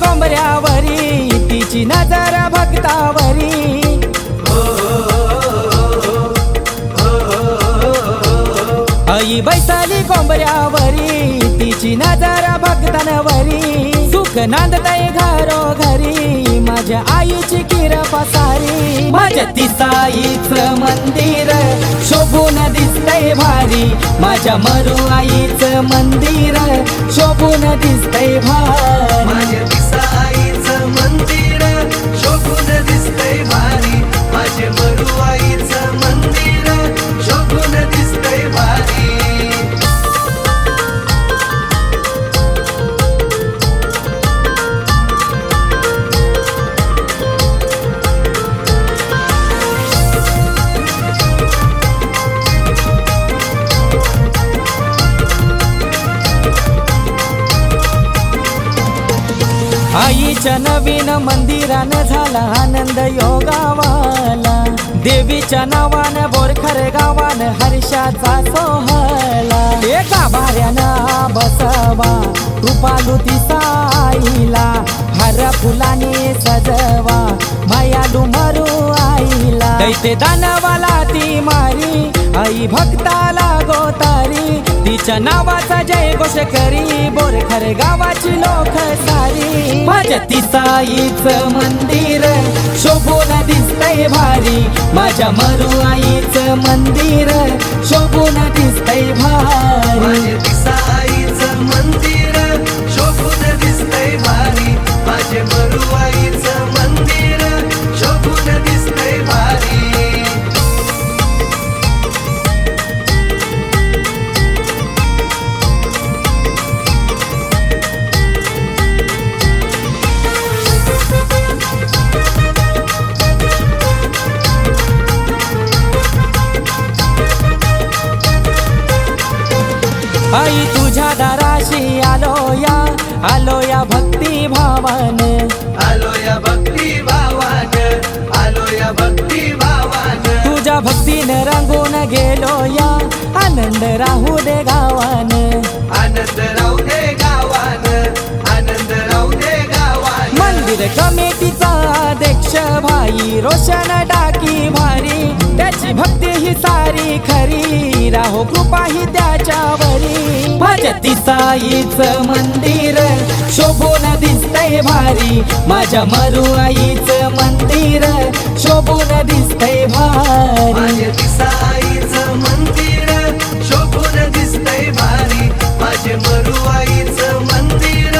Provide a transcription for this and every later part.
कोंबऱ्यावरी तिची नजर भक्तावरी. आई बैसाली कोंबऱ्यावरी तिची नजर भक्तांवरी. सुख नांदतय घरो घरी माझ्या आईची किर पसारी. माझ्या तिसाईच मंदिर शोभून दिसतय भारी. माझ्या मरू आईच मंदिर शोभून दिसतय भारी. आईच्या नवीन मंदिरानं झाला आनंद योगावाला. देवीच्या नावानं बोरखर गावानं हर्षाचा सोहला एका भाऱ्यानं बसवा कृपालू ती साईला. हर फुलाने सजवा माया डुमरू आईला. दैते दानवाला ती मारी आई भक्ताला गोतारी. तिच्या नावाचा जय घोष करी बोरखर गावाची लोक सारी माझ्या तिसाईच मंदिर. शोभून दिसतय भारी माझ्या मरू मंदिर. शोभून दिसतय भारी. दाराशी आलो या आलो या भक्ती भावान. आलो या भक्ती भावान आलो या भक्ती भावान. तुझ्या भक्तीने रंगून गेलो या आनंद राहू दे गावान. आनंद राहू दे गावान आनंद राहू दे गावान. मंदिर कमिटीचा अध्यक्ष भाई रोशन टाकी भारी. त्याची भक्ती ही सारी खरी. राहो कृपा ही त्याच्यावरी. माझ्या तिसाईच मंदिर शोभून दिसतय भारी. माझ्या मरू आईच मंदिर शोभून दिसतय भारी. माझे दिसाईचं मंदिर शोभून दिसतंय भारी. माझे मरुआईचं मंदिर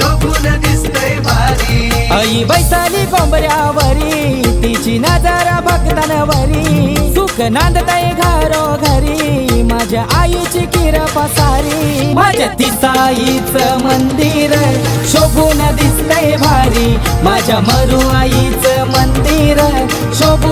शोभून दिसतंय भारी. आई बैसाली कोंबऱ्यावरी तिची नजर भक्तांवरी सुख नांदतय घरो घरी माझ्या आईची किर पसारी. माझ्या तिसाईच मंदिर शोभून दिसतय भारी. माझ्या मरू आईच मंदिर शोभ